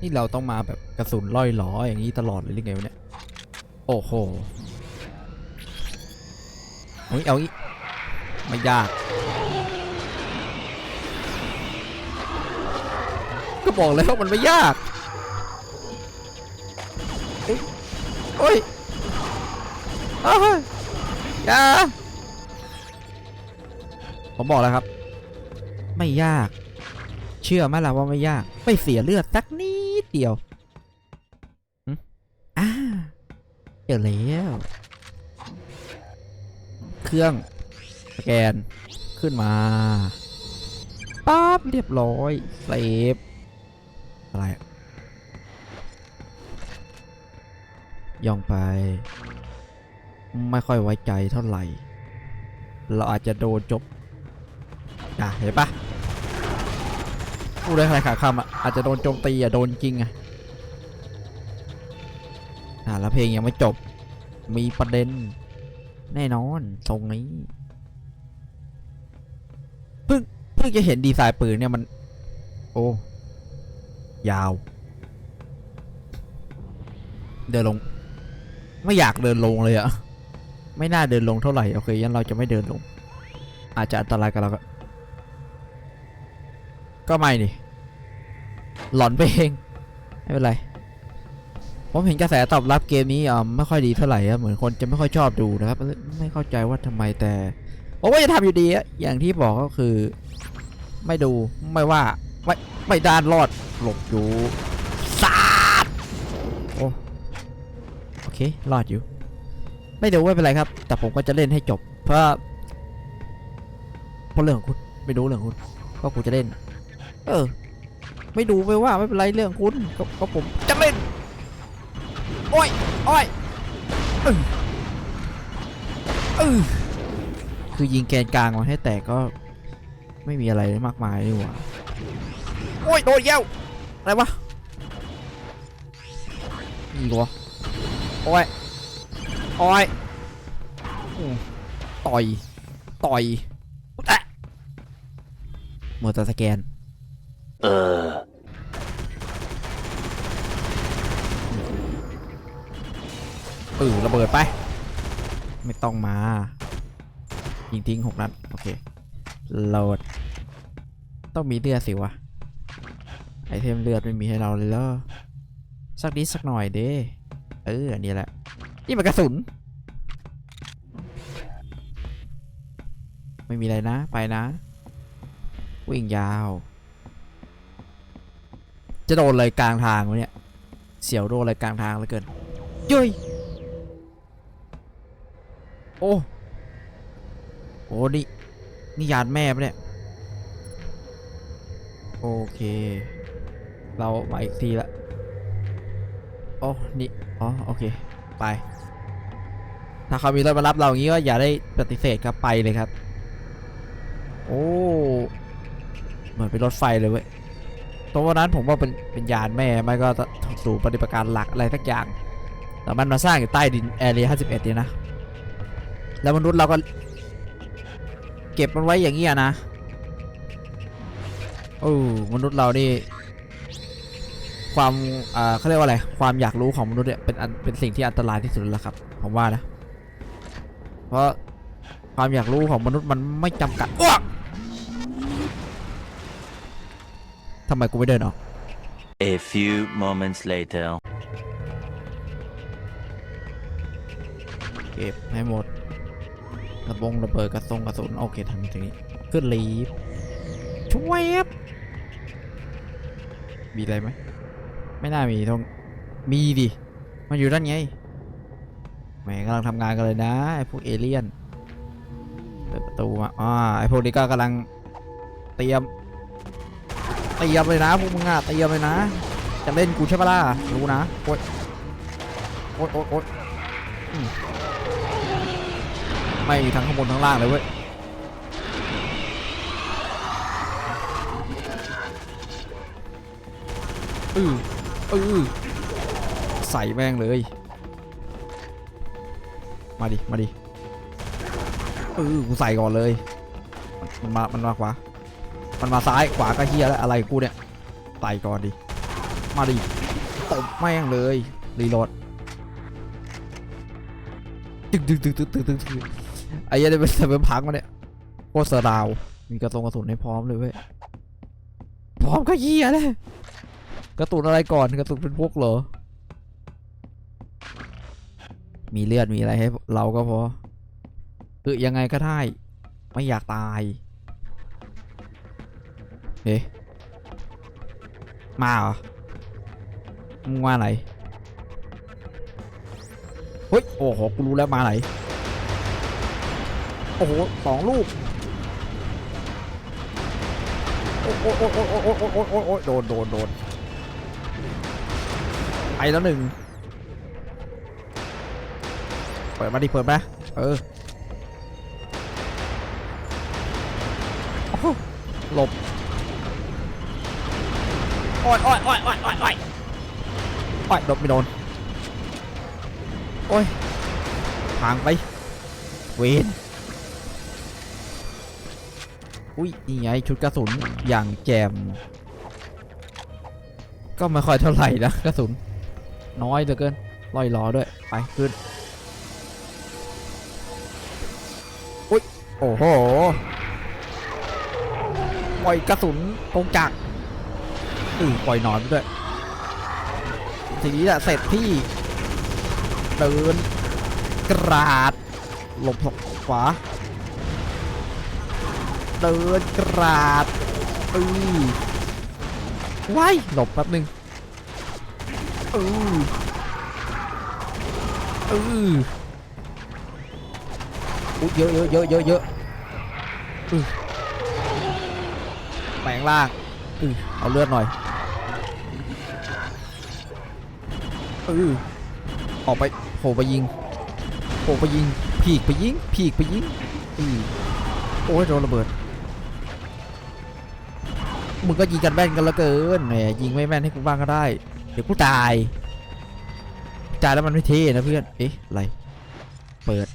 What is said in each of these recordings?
นี่เราต้องมาแบบกระสุนล่อยหลออย่างนี้ตลอดเลยหรือไงวะเนี่ย โอ้โหเฮ้ยเอาอีกไม่ยาก ก็บอกแล้วมันไม่ยากเอ้ยโอ้ยอ้าวอย่าผมบอกแล้วครับ ไม่ยาก เชื่อไหมล่ะว่าไม่ยาก ไม่เสียเลือดสักนิด เดียวหึอ่าเจอแล้ว เครื่องสแกนขึ้นมาปั๊บเรียบร้อยเซฟอะไรอะย่องไป ไม่ค่อยไว้ใจเท่าไหร่ เราอาจจะโดนจบอะเห็นปะ พูดได้ใครขาคำอะอาจจะโดนโจมตีอะโดนจริงอะอะแล้วเพลงยังไม่จบ มีประเด็น แน่นอนทรงนี้เพิ่งเพิ่งจะเห็นดีไซน์ปืนเนี่ยมัน โอ้ยาว เดินลง ไม่อยากเดินลงเลยอะไม่น่าเดินลงเท่าไหร่โอเคงั้นเราจะไม่เดินลง อาจจะอันตรายกับเราก็ ก็ไม่นี่ หลอนไปเอง ไม่เป็นไร ผมเห็นกระแสตอบรับเกมนี้อ่าไม่ค่อยดีเท่าไหร่เหมือนคนจะไม่ค่อยชอบดูนะครับ ไม่เข้าใจว่าทำไมแต่ผมว่าจะทำอยู่ดีอะอย่างที่บอกก็คือ ไม่ดูไม่ว่าไม่ไม่ด้านรอดหลบอยู่สาดโอ้โอเครอดอยู่ ไม่ดูไม่เป็นไรครับ แต่ผมก็จะเล่นให้จบ เพราะเพราะเรื่องของคุณไม่รู้เรื่องของคุณก็กูจะเล่น เออ ไม่ดูไม่ว่าไม่เป็นไรเรื่องคุณก็ก็ผมจะเล่นโอ้ยโอ้ยเออเออคือยิงแกนกลางมาให้แตกก็ไม่มีอะไรมากมายนี่หว่าโอ้ยโดนเย้วอะไรวะนี่วะโอ้ยโอ้ยต่อย ต่อยแอะมดแต่สแกน Uh. ปือระเบิดไป ไม่ต้องมา ยิงทิ้งหกนัด โอเคโหลด ต้องมีเลือดสิวะ ไอเทมเลือดไม่มีให้เราเลยเหรอสักนิดสักหน่อยเด้เอออันนี้แหละ นี่มันกระสุน ไม่มีอะไรนะ ไปนะ วิ่งยาว จะโดนเลยกลางทางวะเนี่ย เสียวโดนเลยกลางทางเหลือเกินเย้ยโอ้โอ้นี่นี่ยานแม่ปะเนี่ย โอเค เรามาอีกทีละโอ้นี่อ๋อโอเค ไป ถ้าเขามีรถมารับเราอย่างนี้ก็อย่าได้ปฏิเสธครับไปเลยครับ โอ้ เหมือนเป็นรถไฟเลยเว้ย ตรงนั้นผมว่าเป็นเป็นยานแม่ไม่ก็สู่ปฏิบัติการหลักอะไรสักอย่าง แต่มันมาสร้างอยู่ใต้ดินแอเรีย51เอ็ดนี่นะ แล้วมนุษย์เราก็ เก็บมันไว้อย่างนี้ยนะโอ้มนุษย์เรานี่ความอ่าเขาเรียกว่าอะไร ความอยากรู้ของมนุษย์เนี่ยเป็นอันเป็นสิ่งที่อันตรายที่สุดแล้วครับ ผมว่านะ เพราะความอยากรู้ของมนุษย์มันไม่จำกัดอ้วก ทำไมกูไม่เดินออก A few moments later. เก็บให้หมด ระบงระเบิดกระทงกระสุนโอเคทำตรงนี้ขึ้นลีฟช่วยบมีอะไรไหม ไม่น่ามีตรงมีดิ มันอยู่ด้านไงแหมกำลังทำงานกันเลยนะไอ้พวกเอเลี่ยนเปิดประตูมาอ่าไอ้พวกนี้ก็กำลังเตรียม เตรียมเลยนะพวกมึงอะเตรียมเลยนะ จะเล่นกูใช่ปะล่ะรู้นะโอ๊ยโอ๊ยโอ๊ยโอ๊ยไม่มีทั้งข้างบนทั้งล่างเลยเว้ยอืออือใส่แม่งเลย มาดิ มาดิอือกูใส่ก่อนเลย มันมา มันมาขวา มันมาซ้ายขวาก็เฮียแล้วอะไรกูเนี่ยใส่ก่อนดิ มาดิตบแม่งเลยรีโหลดตึกตึกตึกตึกตึกตึกตึกไอ้เหี้ยันเป็นเเป็นพังมาเนี่ยโคตรเสดาวมีกระสุนกระสุนให้พร้อมเลยเว้ยพร้อมก็เหี้ยเลยกระสุนอะไรก่อนกระสุนเป็นพวกเหรอ มีเลือดมีอะไรให้เราก็พอเออยังไงก็ได้ ไม่อยากตาย เอ๊ะมาเหรอมึงมาไหนเฮ้ยโอ้โหกูรู้แล้วมาไหนโอ้โหสองลูกโอ้โอ้โอ้โอ้โอ้โอ้โอ้โอ้โอ้โอ้โดนโดนโดนไปแล้วหนึ่งเปิดมาดิเปิดมาเออหลบ โอ้ยโอ้ยโอ้ยโอ้ยโอ้ยโอ้ยโอ้ยโดนไม่โดน โอ้ยทางไป เวนอุ้ยนี่ไงชุดกระสุนอย่างแจม ก็ไม่ค่อยเท่าไหร่นะกระสุน น้อยเหลือเกินลอยล้อด้วย ไป ขึ้น อุ้ย โอ้โหปล่อยกระสุนกงจักร อือปล่อยหนอนไปด้วยทีนี้แหละเสร็จที่เดินกราดหลบขวาเดินกราดอือไว้ายหลบแป๊บหนึงอืออืออุ๊ยเยอะเยอะเยอะเยอะเยอะแปลงล่างอือเอาเลือดหน่อย ออออกไปโผล่ไปยิงโผล่ไปยิงผีกไปยิงผีกไปยิงอือโอ้ยโดนระเบิดมึงก็ยิงกันแม่นกันล้วเกินแหมยิงไม่แม่นให้กูบ้างก็ได้ เดี๋ยวกูตายตายแล้วมันไม่เท่นะเพื่อนเอ๊ะอะไรเปิด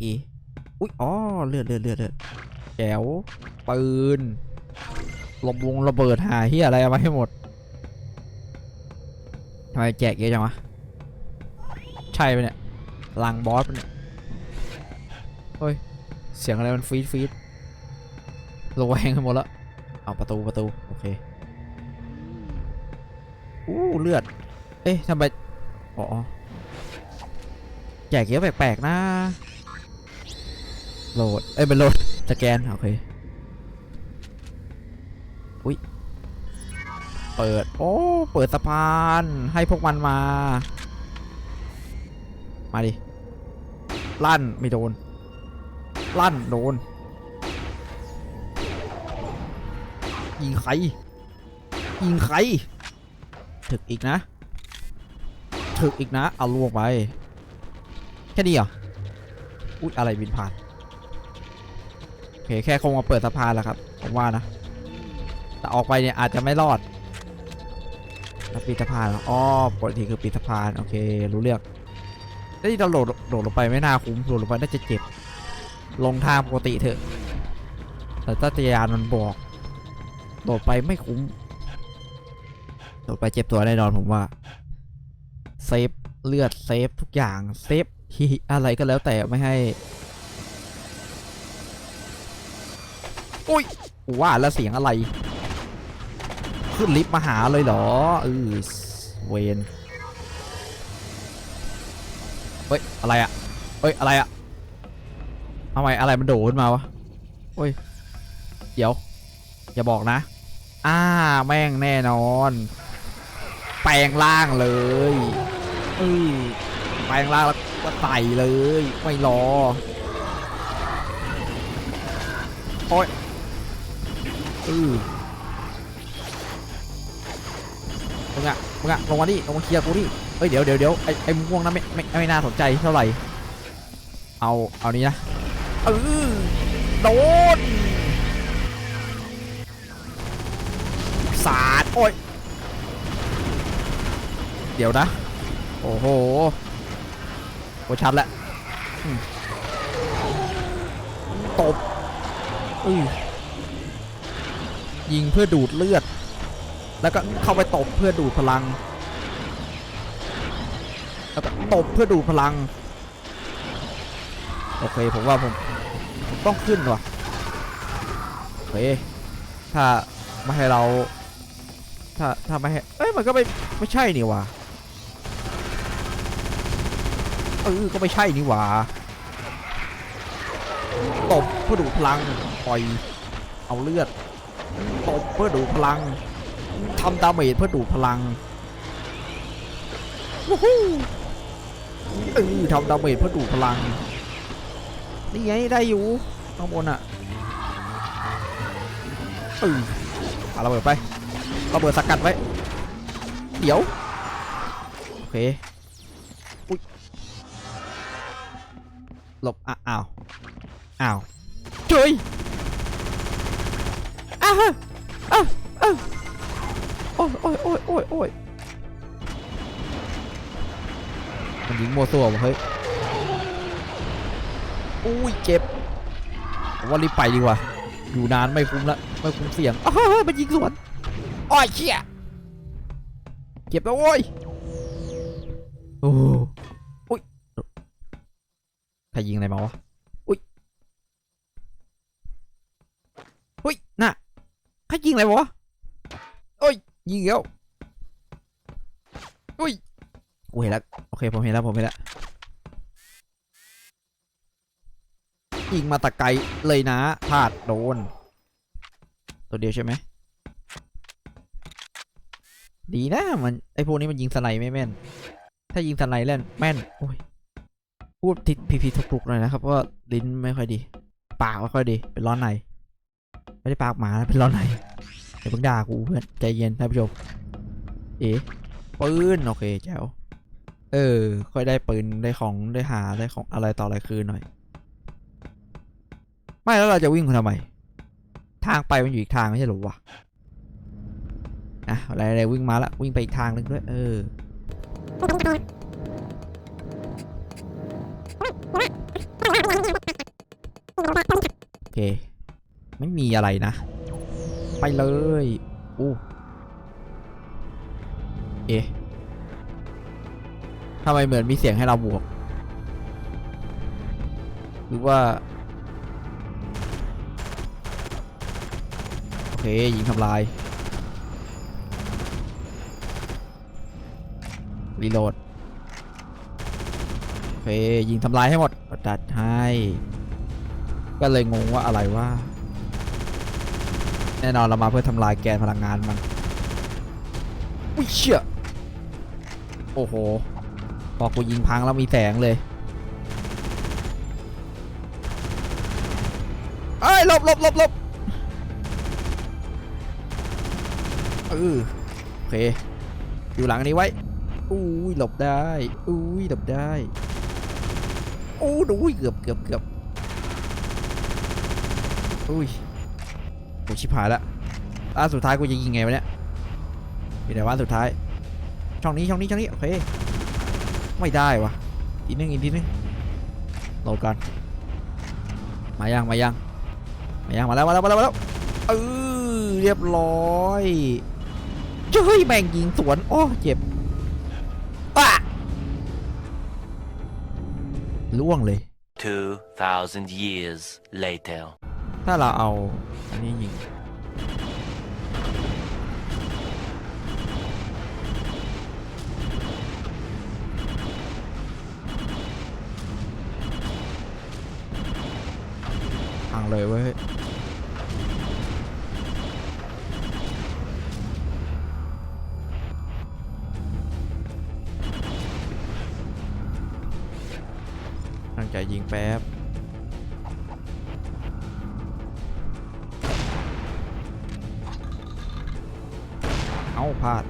เอ๊ะอุ๊ยอ๋อเลือดเลือดเลือดเลือดแจ๋วปืนลมวงระเบิดหาเฮียอะไรเอามาให้หมด ทำไมแจกเยอะจังวะ ใช่ปะเนี่ยลังบอสปะเนี่ยเฮ้ย เสียงอะไรมันฟีดฟีดระแวงกันหมดแล้วเอาประตูประตู โอเค อู้ เลือด เอ๊ะทำไม อ๋อ แจกเยอะแปลกๆนะ โหลด เอ้ยเป็นโหลด สแกน โอเค อุ้ย เปิด โอ้ เปิดสะพานให้พวกมันมา มาดิ ลั่นไม่โดน ลั่นโดน ยิงใคร ยิงใคร ถึกอีกนะ ถึกอีกนะ เอาลวงไป แค่นี้เหรอ อุ๊ย อะไรบินผ่านโอเค แค่คงมาเปิดสะพานแหล้วครับ ผมว่านะ แต่ออกไปเนี่ยอาจจะไม่รอด แล้วปิดสะพานอ๋อปกติคือปิดสะพาน โอเค รู้เรื่องแล้วที่เราโดดโดดลงไปไม่น่าคุ้มโดดลงไปน่าจะเจ็บ ลงทางปกติเถอะ แต่ถ้าจักรยานมันบอก โดดไปไม่คุ้ม โดดไปเจ็บตัวแน่นอนผมว่า เซฟเลือดเซฟทุกอย่าง เซฟฮิอะไรก็แล้วแต่ไม่ให้อุ้ยว่าแล้วเสียงอะไร ขึ้นลิฟต์มาหาเลยเหรอเออเวนเฮ้ยอะไรอะเฮ้ยอะไรอะทำไมอะไรมันโดดขึ้นมาวะเฮ้ยเดี๋ยวอย่าบอกนะอ่าแม่งแน่นอน แปลงร่างเลยเออแปลงร่างแล้วก็ใส่เลยไม่รอโอ้ยอือ มึงอะลงมาดิลงมาเคลียร์กูดิเฮ้ยเดี๋ยวเดี๋ยวเดี๋ยวไอ้ไอ้ม่วงนั้นไม่ไม่ไม่น่าสนใจเท่าไหร่เอาเอานี้นะเออโดนสาดโอ้ยเดี๋ยวนะ โอ้โหโอชัดแล้วอืมตบอืยิงเพื่อดูดเลือด แล้วก็เข้าไปตบเพื่อดูดพลังแล้วก็ตบเพื่อดูดพลัง โอเคผมว่าผมผมต้องขึ้นว่ะโอเคถ้าไม่ให้เราถ้าถ้าไม่ให้เอ้ยมันก็ไม่ไม่ใช่นี่ว่ะเออก็ไม่ใช่นี่หว่าตบเพื่อดูพลังปล่อยเอาเลือดตบเพื่อดูพลัง ทำดาเมจเพื่อดูดพลังวู้ฮู้เออทำดาเมจเพื่อดูดพลัง นี่ไงได้อยู่ข้างบนอะเออเอาระเบิดไประเบิดสกัดไว้ เดี๋ยว โอเคอุ้ยหลบอ้าวอ้าวเจยอ้าวอ้าวอ้าว อ้ยโอ้ยโอ้ยโอ้ยโอ้ยมันยิงมัวตัววะเฮ้ยอุ้ยเจ็บผมว่ารีบไปดีกว่า อยู่นานไม่คุ้มละไม่คุ้มเสี่ยงอ้าวมันยิงสวนอ้อยเชี่ยเจ็บแล้วโว้ยโอ้อุ้ยใครยิงอะไรมาวะอุ้ยอุ้ยน่ะใครยิงอะไรมาวะโอ้ย ยิงอีกแล้วอุ้ยกูเห็นแล้วโอเคผมเห็นแล้วผมเห็นแล้วยิงมาตะไกลเลยนะพลาดโดน ตัวเดียวใช่ไหมดีนะมันไอพวกนี้มันยิงสไนไม่แม่น ถ้ายิงสไนเล่นแม่นโอ้ยพูดผิดผิดผิดถูกๆหน่อยนะครับเพราะว่าลิ้นไม่ค่อยดี ปากไม่ค่อยดีเป็นร้อนในไม่ได้ปากหมาเป็นร้อนใน อย่าเพิ่งด่ากูเพื่อนใจเย็นท่านผู้ชมเอ๋ปืนโอเคแจ๋วเออ ค่อยได้ปืนได้ของได้หาได้ของอะไรต่ออะไรคืนหน่อย ไม่แล้วเราจะวิ่งทำไม ทางไปมันอยู่อีกทางไม่ใช่หรอวะอะอะไรอะไรวิ่งมาละวิ่งไปอีกทางหนึงด้วย เออโอเค ไม่มีอะไรนะ ไปเลยอู้เอ๊ะทำไมเหมือนมีเสียงให้เราบวก หรือว่า โอเค ยิงทำลาย รีโหลด โอเค ยิงทำลายให้หมดจัดให้ ก็เลยงงว่าอะไรว่า แน่นอนเรามาเพื่อทำลายแกนพลังงานมันอุ้ยเชี่ยโอ้โหพอกกูยิงพังแล้วมีแสงเลยเอ้ยหลบหลบหลบหลบเออโอเคอยู่หลังนี้ไว้อุ้ยหลบได้อุ้ยหลบได้โอ้ดูอุ้ยเกือบเกือบเกือบอุ้ย ชิบหายละอันสุดท้ายกูจะยิงไงวะเนี่ยมีแต่ว่านสุดท้าย ช่องนี้ช่องนี้ช่องนี้โอเคไม่ได้วะอีกนึงอีกนึงโหลดกันมายังมายังมายังมาแล้วมาแล้วมาแล้วมาแล้วเออเรียบร้อยเจ้ยแม่งยิงสวนโอ้เจ็บอะล่วงเลย 2,000 years later. ถ้าเราเอาอันนี้ยิงพังเลยเว้ยตั้งใจยิงแป๊บ เอาพลาด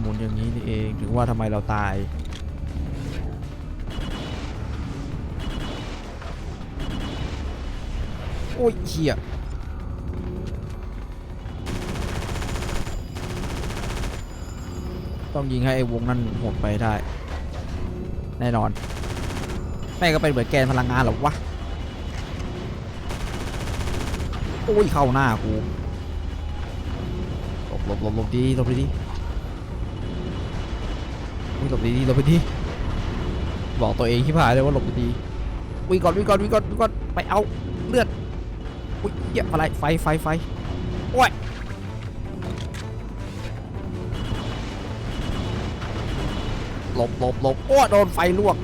หมุนอย่างนี้นี่เองถึงว่าทำไมเราตายโอ้ยเหี้ยต้องยิงให้ไอ้วงนั้นหมดไปได้ แน่นอน แม่ก็เป็นเหมือนแกนพลังงานหรอวะ โอ้ยเข้าหน้ากูหลบหลบหลบหลบดีหลบดี ๆอุ๊ยหลบดีๆหลบไปดีบอกตัวเองที่ผ่านเลยว่าหลบดีๆวิ่งก่อนวิ่งก่อนวิ่งก่อนวิ่งก่อนไปเอาเลือดอุ้ยเหี้ยอะไรไฟไฟไฟโอ้ยหลบหลบหลบโอ้โดนไฟลวก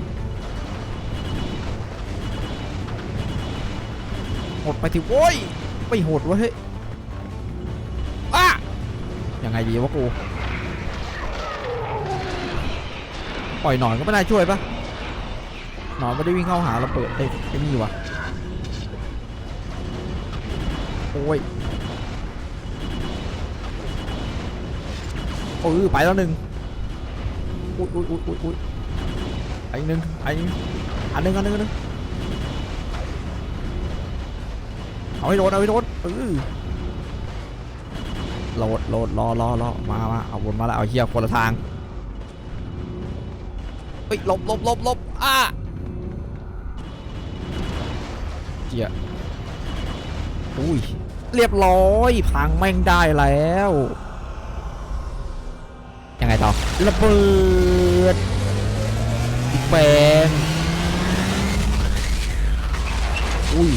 หดไปทีโว้ยไม่หดวะเฮ้ยอ้ายังไงดีวะกู ปล่อยหนอนก็ไม่น่าช่วยปะหนอนไม่ได้วิ่งเข้าหาเราเปิดไอ้ไอ้นี่วะโอ้ยโอ้ยไปแล้วหนึ่งอุ้ยอุ้ยอุ้ยอุ้ยอุ้ยไอ้หนึ่งไอ้หนึ่งอันหนึ่งอันหนึ่งอันหนึ่งเอาให้โดนเอาให้โดนเออโหลดโหลดรอรอรอมามาเอาวนมาแล้วเอาเฮียคนละทาง เฮ้ยลบลบลบลบอะเจียอุ้ย เรียบร้อยพังแม่งได้แล้ว ยังไงต่อ ระเบิดอีกแบงอุ้ย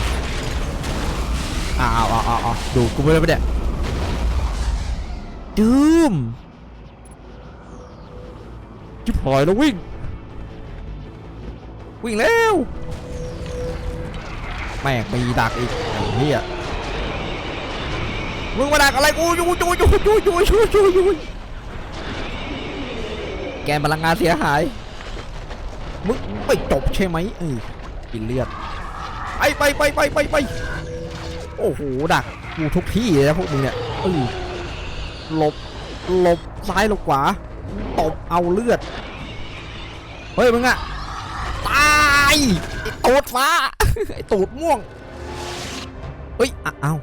อ้าวอ้าวอ้าวอ้าวดูกูไม่ได้ปะเนี่ยดืมจิบหอยแล้ววิ่ง วิ่งเร็วแม่งมีดักอีกไอ้เหี้ยมึงมาดักอะไรกูยู่อยู่อยู่อยู่อยู่อยู่อยู่อยู่แกนพลังงานเสียหาย มึงไม่จบใช่ไหมเออกินเลือดไปไปไปไปไปไปโอ้โหดักกูทุกที่เลยนะพวกมึงเนี่ยเออหลบหลบซ้ายหลบขวาตบเอาเลือด เฮ้ยมึงอะ ตูดฟ้า ไอ้ตูดม่วง เฮ้ยอะเอา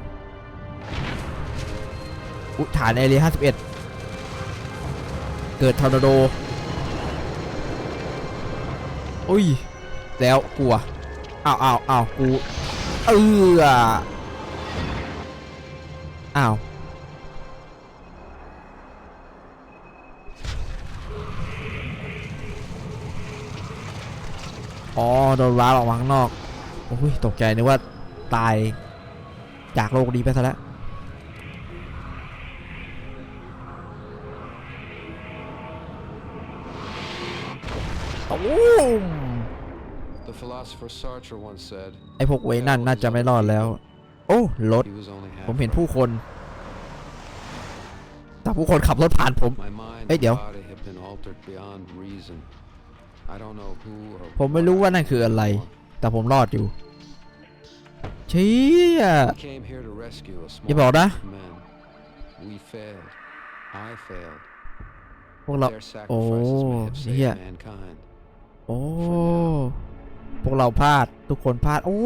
อุฐานเอเรีย51เกิดทอร์นาโดอุ้ย แล้วกลัวอ้าวอ้าวอ้าวกู เอออ้าว อ๋อโดนว้าออกมาข้างนอกโอ้ยตกใจนึกว่าตายจากโลกนี้ไปซะแล้วตูม The philosopher Sartre once said, ไอพวกเวยนั่นน่าจะไม่รอดแล้ว โอ้รถ he was only half ผมเห็น right. ผู้คน แต่ผู้คนขับรถผ่านผม My mind Ê, and điệu. body have ผมไม่รู้ว่านั่นคืออะไร แต่ผมรอดอยู่เชี่ย We came here to rescue a small อย่าบอกนะ group of men. We failed. I failed. พวกเรา Their sacrifices may have saved yeah. mankind. โอ้พวกเราพลาดทุกคนพลาด โอ้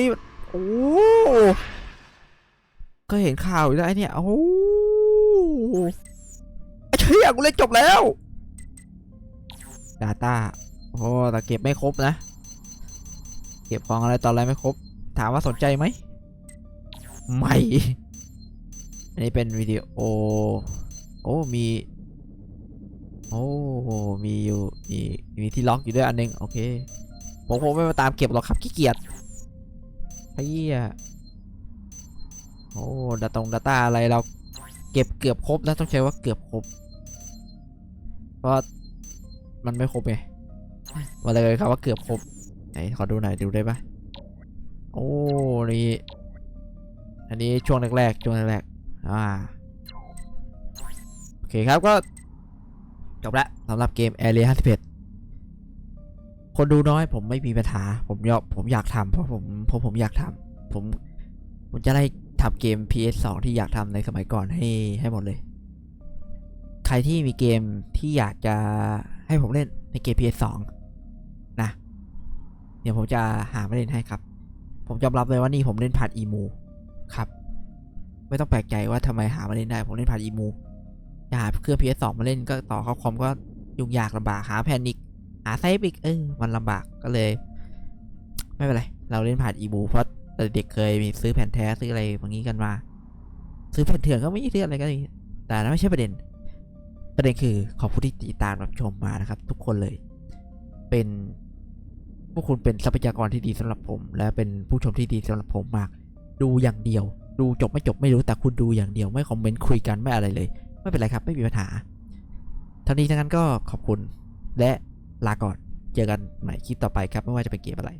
นี่โอ้ก็เห็นข่าวอยู่แล้วไอ้เนี่ยโอ้ไอ้เชี่ยกูเล่นจบแล้ว Data โอ้แต่เก็บไม่ครบนะ เก็บของอะไรตอนอะไรไม่ครบ ถามว่าสนใจไหม ไม่ อันนี้เป็นวิดีโอ โอ้ มี โอ้ มีอยู่ มี มีที่ล็อกอยู่ด้วยอันหนึง โอเค ผมคงไม่มาตามเก็บหรอกครับขี้เกียจไอ้เหี้ยโอ้ดาตรงดาต้าอะไรเราเก็บเกือบครบแล้วต้องใช้ว่าเกือบครบ เพราะมันไม่ครบไง มาเลยครับว่าเกือบครบไหนขอดูหน่อยดูได้ปะโอ้นี่อันนี้ช่วงแรกๆช่วงแรกๆอ่าโอเคครับก็จบละสำหรับเกม Area 51คนดูน้อยผมไม่มีปัญหาผมยอมผมอยากทำเพราะผมเพราะผมอยากทำผมผมจะได้ทำเกม PS2 ที่อยากทำในสมัยก่อนให้ให้หมดเลย ใครที่มีเกมที่อยากจะให้ผมเล่นในเกม PS2 ดี๋ยวผมจะหามาเล่นให้ครับ ผมยอมรับเลยว่านี่ผมเล่นผ่านอีมูครับ ไม่ต้องแปลกใจว่าทำไมหามาเล่นได้ ผมเล่นผ่านอีมูจะหาเครื่อง PS2 มาเล่นก็ต่อเข้าคอมก็ยุ่งยากลำบากหาแผ่นอีกหาไซฟอีกเออมันลำบากก็เลย ไม่เป็นไร เราเล่นผ่านอีมูเพราะแต่เด็กเคยมีซื้อแผ่นแท้ซื้ออะไรอย่างนี้กันมา ซื้อแผ่นเถื่อนก็ไม่ซื้ออะไรก็มีแต่นั่นไม่ใช่ประเด็น ประเด็นคือขอบคุณที่ติดตามรับชมมานะครับ ทุกคนเลย เป็น วกคุณเป็นทรัพยากรที่ดีสำหรับผม และเป็นผู้ชมที่ดีสำหรับผมมาก ดูอย่างเดียว ดูจบไม่จบไม่รู้แต่คุณดูอย่างเดียวไม่คอมเมนต์คุยกันไม่อะไรเลย ไม่เป็นไรครับไม่มีปัญหาทั้งนี้ทั้งนั้นก็ขอบคุณและลาก่อนเจอกันใหม่คลิปต่อไปครับ ไม่ว่าจะเป็นเกมอะไร